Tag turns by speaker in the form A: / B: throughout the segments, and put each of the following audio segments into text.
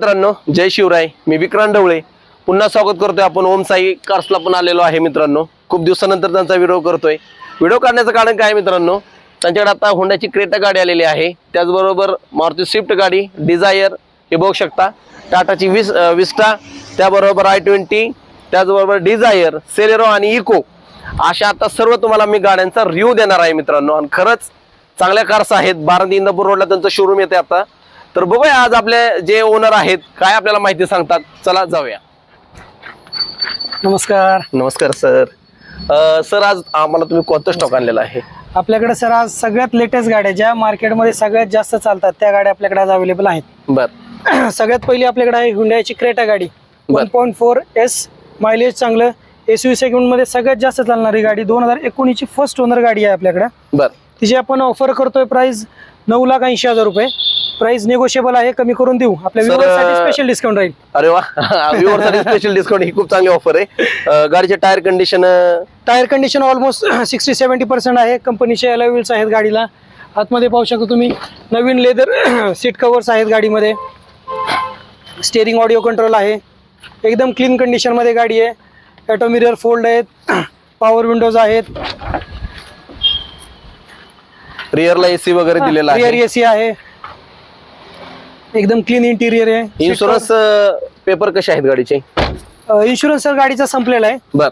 A: मित्रांनो जय शिवराय. मी विक्रांत ढवळे. पुन्हा स्वागत करतोय आपण ओम साई कार्सला पण आलेलो आहे मित्रांनो. खूप दिवसानंतर त्यांचा व्हिडिओ करतोय. व्हिडिओ काढण्याचं कारण काय मित्रांनो? त्यांच्याकडे आता होंडाची क्रेटा गाडी आलेली आहे. त्याचबरोबर मारुती स्विफ्ट गाडी डिझायर हे बघू शकता. टाटाची विस विस्टा त्याबरोबर आय ट्वेंटी त्याचबरोबर डिझायर सेलेरो आणि इको अशा आता सर्व तुम्हाला मी गाड्यांचा रिव्ह्यू देणार आहे मित्रांनो. आणि खरंच चांगल्या कार्स आहेत. बारामती इंदापूर रोडला त्यांचं शोरूम येते आता. तर बघूया आज आपले जे ओनर आहेत काय आपल्याला माहिती सांगतात. चला जाऊया.
B: नमस्कार.
A: नमस्कार सर. सर आज आम्हाला तुम्ही कोणतं स्टॉक आणलेला आहे?
B: आपल्याकडे सर आज सगळ्यात लेटेस्ट गाड्या ज्या मार्केटमध्ये सगळ्यात जास्त चालतात त्या गाड्या आपल्याकडे आज अवेलेबल आहेत.
A: बर.
B: सगळ्यात पहिली आपल्याकडे आहे हुंडाईची क्रेटा गाडी.
A: बर.
B: One point four S mileage चांगलं. एस यू सेगमेंटमध्ये सगळ्यात जास्त चालणारी गाडी दोन हजार एकोणीसची फर्स्ट ओनर गाडी आहे आपल्याकडे.
A: बर.
B: तिची आपण ऑफर करतोय प्राइस नऊ लाख ऐंशी हजार रुपये. प्राइस निगोशिएबल आहे कमी करून देऊ. आपल्या
A: Sir,
B: स्पेशल डिस्काउंट राहील.
A: अरे वा व्ह्युअरसाठी स्पेशल डिस्काउंट ही खूप चांगली ऑफर आहे. अं, गाडीचे tyre condition
B: tyre condition almost sixty seventy percent आहे. कंपनीचे अलॉय व्हील्स आहेत गाडीला. आतमध्ये पाहू शकता तुम्ही नवीन लेदर सीट कवर्स आहेत गाडीमध्ये. स्टेअरिंग ऑडिओ कंट्रोल आहे. एकदम क्लीन कंडिशनमध्ये गाडी आहे. ॲटो मिरर फोल्ड आहेत. पॉवर विंडोज आहेत.
A: रिअरला एसी वगैरे दिलेला
B: रिअर
A: आहे.
B: ए सी आहे. एकदम क्लीन इंटिरियर आहे.
A: इन्शुरन्स पेपर कसे आहेत गाडीचे?
B: इन्शुरन्स सर गाडीचा संपलेला आहे.
A: बर.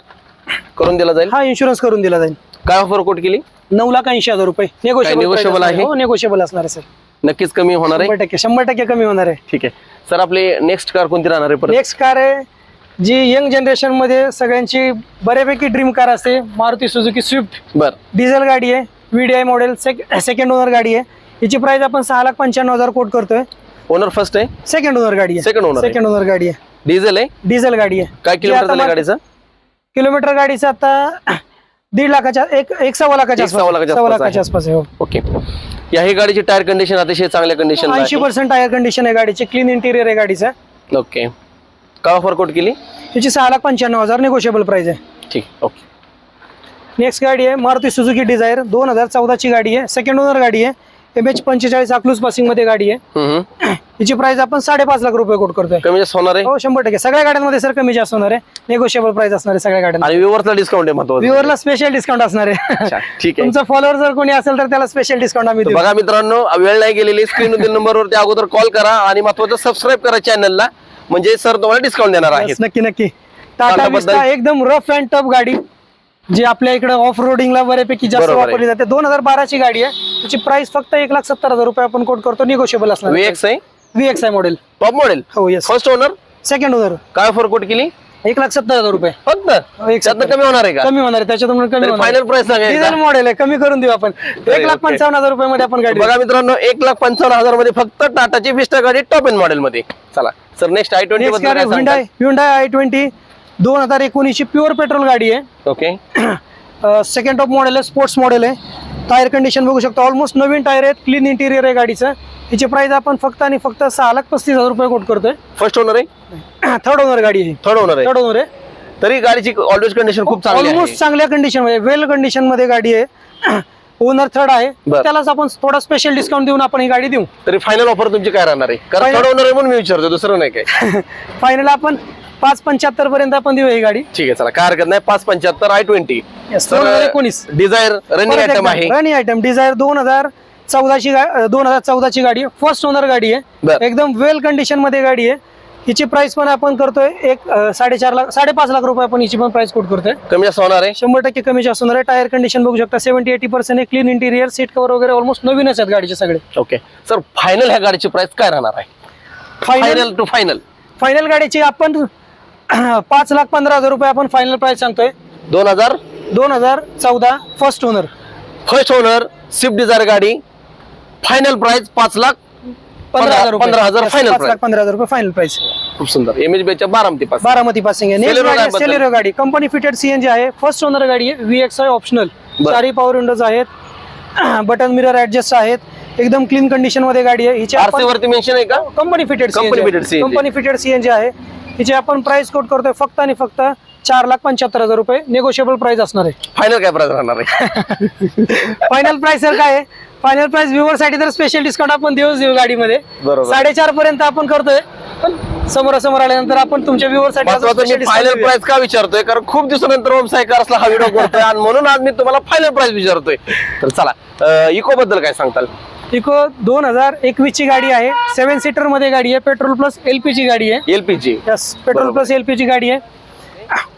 A: करून दिला जाईल?
B: हा इन्शुरन्स करून दिला जाईल.
A: काय ऑफर कोट केली?
B: नऊ लाख ऐंशी हजार रुपये.
A: negotiable आहे?
B: हो नेगोशिएबल असणार आहे सर
A: नक्कीच कमी होणार आहे?
B: शंभर टक्के शंभर टक्के कमी होणार आहे.
A: ठीक आहे. सर आपली नेक्स्ट कार कोणती राहणार आहे परत?
B: नेक्स्ट कार आहे जी यंग जनरेशनमध्ये सगळ्यांची बऱ्यापैकी ड्रीम कार असते. मारुती सुझुकी स्विफ्ट
A: बर.
B: डिझेल गाडी आहे. व्हीडीआय मॉडेल सेकंड ओनर गाडी आहे. हिची प्राइस आपण सहा लाख पंच्याण्णव हजार कोट करतोय.
A: ओनर फर्स्ट आहे?
B: सेकंड ओनर गाडी आहे.
A: Owner आहे.
B: सेकंड ओनर गाडी आहे.
A: डिझेल आहे?
B: डिझेल गाडी आहे.
A: काय किलोमीटर झालं गाडीचं?
B: किलोमीटर गाडीचं आता दीड लाखाच्या एक एक सव्वा लाखाच्या
A: एक सव्वा लाखाच्या
B: सव्वा
A: आसपास
B: लाखाच्या
A: आहे.
B: आसपास आहे हो.
A: ओके या ही गाडीची टायर कंडिशन अतिशय चांगल्या कंडिशन
B: ऐंशी पर्सेंट टायर कंडिशन आहे गाडीची. क्लीन इंटिरियर आहे गाडीचं.
A: ओके काय ऑफर कोट केली?
B: हिची सहा लाख पंच्याण्णव हजार निगोशिएबल प्राइस आहे.
A: ठीक. ओके
B: नेक्स्ट गाडी आहे मारुती सुझुकी डिझायर दोन हजार चौदाची गाडी आहे. सेकंड ओनर गाडी आहे. एम एच पंचेचाळीस अकलूज पासिंगमध्ये गाडी आहे. हिची प्राइस आपण साडेपाच लाख रुपये कोट करतोय.
A: कमी जास्त होणार आहे?
B: हो शंभर टक्के. सगळ्या गाड्यांमध्ये सर कमी जास्त होणार आहे. नेगोशिएबल प्राइस असणार आहे सगळ्या गाड्यांना
A: आणि डिस्काउंट आहे महत्वाचं.
B: व्ह्युअरला स्पेशल डिस्काउंट असणार आहे.
A: अच्छा, ठीक आहे.
B: तुमचा फॉलोअर जर कोणी असेल तर त्याला स्पेशल डिस्काउंट आम्ही देऊ.
A: बघा मित्रांनो वेळ नाही गेलेली. स्क्रीन नंबरवरती अगोदर कॉल करा आणि महत्वाचं सबस्क्राईब करा चॅनलला म्हणजे सर तुम्हाला डिस्काउंट देणार आहेत.
B: Yes, नक्की. नक्की टाटा विस्टा एकदम रफ अँड टफ गाडी. जी आपल्या इकडे ऑफ रोडिंगला बऱ्यापैकी जास्त
A: बरोबर आहे.
B: वापरली जाते. दोन हजार बाराची गाडी आहे. त्याची प्राइस फक्त एक लाख सत्तर हजार रुपये आपण कोट करतो. निगोशिएबल असणार.
A: वी एक्स आहे
B: आय मॉडेल
A: टॉप मॉडेल
B: हो yes
A: first owner
B: second owner
A: काय ऑफर कोट केली?
B: एक लाख सत्तर हजार रुपये.
A: फक्त?
B: हो, एक
A: त्यातनं
B: सत्तर.
A: कमी होणार आहे का?
B: कमी होणार आहे. त्याच्यातून कमी होणार
A: फायनल प्राइस
B: डिझेल
A: सांगायचं.
B: मॉडेल आहे. कमी करून देऊ आपण. एक लाख
A: okay.
B: पंचावन्न हजार रुपये मध्ये आपण गाडी
A: बघा मित्रांनो एक लाख पंचावन्न हजारमध्ये फक्त टाटाची विस्टा गाडी टॉप एन मॉडेल मध्ये. चला. Sir next I twenty
B: next Hyundai Hyundai I twenty दोन हजार एकोणीसची प्युअर पेट्रोल गाडी आहे.
A: ओके
B: सेकंड टॉप मॉडेल आहे स्पोर्ट्स मॉडेल आहे. टायर कंडिशन बघू शकतो. ऑलमोस्ट नवीन टायर आहेत क्लीन इंटिरियर आहे गाडीचं. हिची प्राइस आपण फक्त आणि फक्त सहा लाख पस्तीस हजार रुपये कोट करतोय.
A: फर्स्ट ओनर आहे?
B: थर्ड ओनर गाडी आहे.
A: थर्ड ओनर आहे.
B: थर्ड ओनर आहे.
A: तरी गाडीची ऑलवेज कंडिशन खूप चांगली
B: ऑलमोस्ट चांगल्या कंडिशनमध्ये वेल कंडिशनमध्ये गाडी आहे. ओनर थर्ड आहे. त्यालाच आपण थोडा स्पेशल डिस्काउंट देऊन आपण ही गाडी देऊ.
A: तरी फायनल ऑफर तुमची काय राहणार आहे? कारण थर्ड ओनर आहे म्हणून मी विचारतो दुसरं नाही काय.
B: फायनल आपण पाच पंच्याहत्तर पर्यंत आपण देऊ ही गाडी.
A: ठीक आहे चला. काय हरकत नाही पाच पंच्याहत्तर आय ट्वेंटी.
B: दोन हजार एकोणीस.
A: डिझायर रनिंग आयटम आहे.
B: रनिंग आयटम डिझायर दोन हजार चौदाची दोन हजार चौदाची गाडी आहे. फर्स्ट ओनर गाडी
A: बर.
B: आहे एकदम वेल कंडिशनमध्ये गाडी आहे. हिची प्राइस पण आपण करतोय एक अं, साडेचार लाख साडेपाच लाख रुपये आपण हिची पण प्राइस कोट करतोय.
A: कमी जास्त होणार आहे?
B: शंभर टक्के कमी जास्त होणार आहे. टायर कंडिशन बघू शकता. Seventy eighty percent clean interior seat cover वगैरे ऑलमोस्ट नवीनच आहेत गाडीचे सगळे.
A: ओके सर फायनल ह्या गाडीची प्राइस काय राहणार आहे?
B: Final
A: final to final
B: final गाडीची आपण पाच लाख पंधरा हजार रुपये आपण फायनल प्राइस सांगतोय.
A: दोन हजार.
B: दोन हजार चौदा first owner
A: first owner Swift Dzire गाडी. फायनल प्राइस पाच लाख
B: पंधरा हजार रुपये.
A: पंधरा हजार
B: Yes,
A: final
B: पाच
A: price.
B: लाख पंधरा हजार रुपये फायनल प्राइस
A: खूप सुंदर. एम एच बेच्या बारामती पास
B: बारामती पासिंग आहे
A: Celerio?
B: सेलेरो गाडी. कंपनी फिटेड सीएनजी आहे. फर्स्ट ओनर गाडी आहे व्ही एक्स आय ऑप्शनल
A: बरं.
B: चारही पॉवर विंडोज आहेत. बटन मिरर ऍडजस्ट आहेत. एकदम क्लीन कंडिशनमध्ये गाडी आहे. हिची
A: आरसी वरती मेन्शन आहे का?
B: Company fitted
A: Company fitted CNG.
B: Company fitted CNG आहे. हिची आपण प्राइस कोट करतोय फक्त आणि फक्त चार लाख पंच्याहत्तर हजार रुपये निगोशिएबल प्राइस असणार आहे.
A: फायनल काय प्राइस राहणार आहे?
B: फायनल प्राइस सर काय फायनल प्राइस व्ह्युअरसाठी तर स्पेशल डिस्काउंट आपण देऊच देऊ गाडीमध्ये.
A: बरोबर.
B: साडेचार पर्यंत आपण करतोय पण समोरासमोर आल्यानंतर आपण तुमच्या व्ह्युअरसाठी अजून
A: महत्वाचं
B: special
A: मी
B: discount
A: फायनल
B: देऊया.
A: प्राइस का विचारतोय? कारण खूप दिवसानंतर ओम साई कार्सला हा व्हिडिओ करतोय आणि म्हणून आज मी तुम्हाला फायनल प्राइस विचारतोय. तर चला इको बद्दल काय सांगताल?
B: इको दोन हजार एकवीस ची गाडी आहे. सेव्हन सीटरमध्ये गाडी आहे. पेट्रोल प्लस एलपीजी गाडी आहे.
A: LPG
B: yes petrol. Plus LPG गाडी आहे.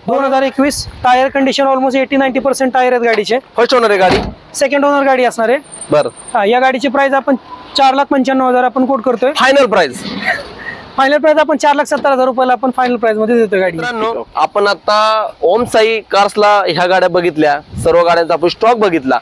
B: दोन हजार एकवीस tyre condition almost eighty ninety percent tyre आहेत गाडीचे.
A: फर्स्ट ओनर आहे गाडी.
B: सेकंड ओनर गाडी असणार आहे.
A: बर.
B: हा, या गाडीची प्राइस आपण चार लाख पंच्याण्णव हजार आपण कोट करतोय.
A: फायनल प्राइस
B: फायनल प्राइस आपण चार लाख सत्तर हजार रुपयाला आपण फायनल प्राइसमध्ये देतो गाडी.
A: मित्रांनो आपण आता ओम साई कार्सला ह्या गाड्या बघितल्या. सर्व गाड्यांचा आपण स्टॉक बघितला.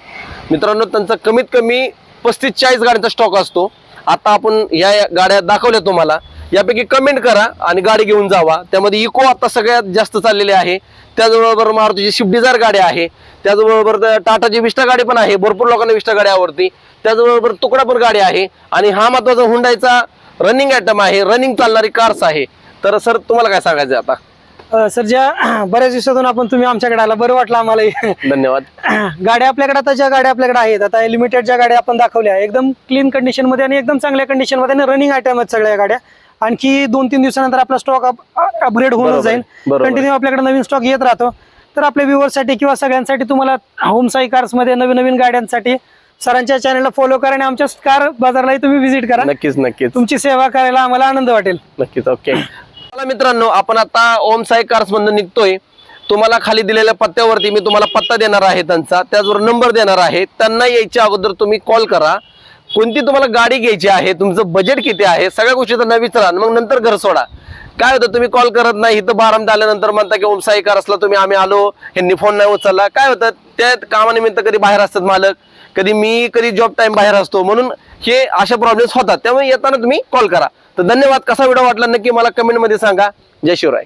A: मित्रांनो त्यांचा कमीत कमी पस्तीस चाळीस गाड्यांचा स्टॉक असतो. आता आपण या गाड्या दाखवल्या तुम्हाला. यापैकी कमेंट करा आणि गाडी घेऊन जावा. त्यामध्ये इको आता सगळ्यात जास्त चाललेली आहे. त्याचबरोबर मारुतीची स्विफ्ट डिझायर गाडी आहे. त्याचबरोबर टाटाची विष्टा गाडी पण आहे. भरपूर लोकांना विष्टा गाडी आवडती. त्याचबरोबर तुकडा पण गाडी आहे. आणि हा महत्त्वाचा हुंडाईचा रनिंग आयटम आहे. रनिंग चालणारी कार्स आहे. तर सर तुम्हाला काय सांगायचं आता?
B: सर ज्या बऱ्याच दिवसातून आपण तुम्ही आमच्याकडे आला बरं वाटलं आम्हाला
A: धन्यवाद.
B: गाड्या आपल्याकडे आता ज्या गाड्या आपल्याकडे आहेत आता लिमिटेड ज्या गाड्या आपण दाखवल्या एकदम क्लीन कंडिशनमध्ये आणि एकदम चांगल्या कंडिशनमध्ये आणि रनिंग आयटम आहेत सगळ्या गाड्या. आणखी दोन तीन दिवसानंतर आपला स्टॉक अपग्रेड होऊन जाईल. कंटिन्यू आपल्याकडे नवीन स्टॉक येत राहतो. तर आपल्या viewers साठी किंवा सगळ्यांसाठी तुम्हाला होम साई कार्समध्ये नवीन नवीन गाड्यांसाठी सरांच्या चॅनलला फॉलो करा आणि आमच्या कार बाजारलाही तुम्ही व्हिजिट करा.
A: नक्कीच नक्कीच.
B: तुमची सेवा करायला आम्हाला आनंद वाटेल.
A: नक्कीच ओके मित्रांनो आपण आता ओम साई कार्स मधून निघतोय. तुम्हाला खाली दिलेल्या पत्त्यावरती मी तुम्हाला पत्ता देणार आहे त्यांचा. त्याचबरोबर नंबर देणार आहे. त्यांना यायच्या अगोदर तुम्ही कॉल करा. कोणती तुम्हाला गाडी घ्यायची आहे तुमचं बजेट किती आहे सगळ्या गोष्टी त्यांना विचारा मग नंतर घर सोडा. काय होतं तुम्ही कॉल करत नाही इथं बारामत आल्यानंतर म्हणता की ओम साई कार्सला तुम्ही आम्ही आलो ह्यांनी फोन नाही उचलला. काय होतं त्या कामानिमित्त कधी बाहेर असतात मालक कधी मी कधी जॉब टाइम बाहेर असतो. म्हणून हे अशा प्रॉब्लेम्स होतात. त्यामुळे येताना तुम्ही कॉल करा. तर धन्यवाद. कसा व्हिडिओ वाटला नक्की मला कमेंटमध्ये सांगा. जय शिवराय.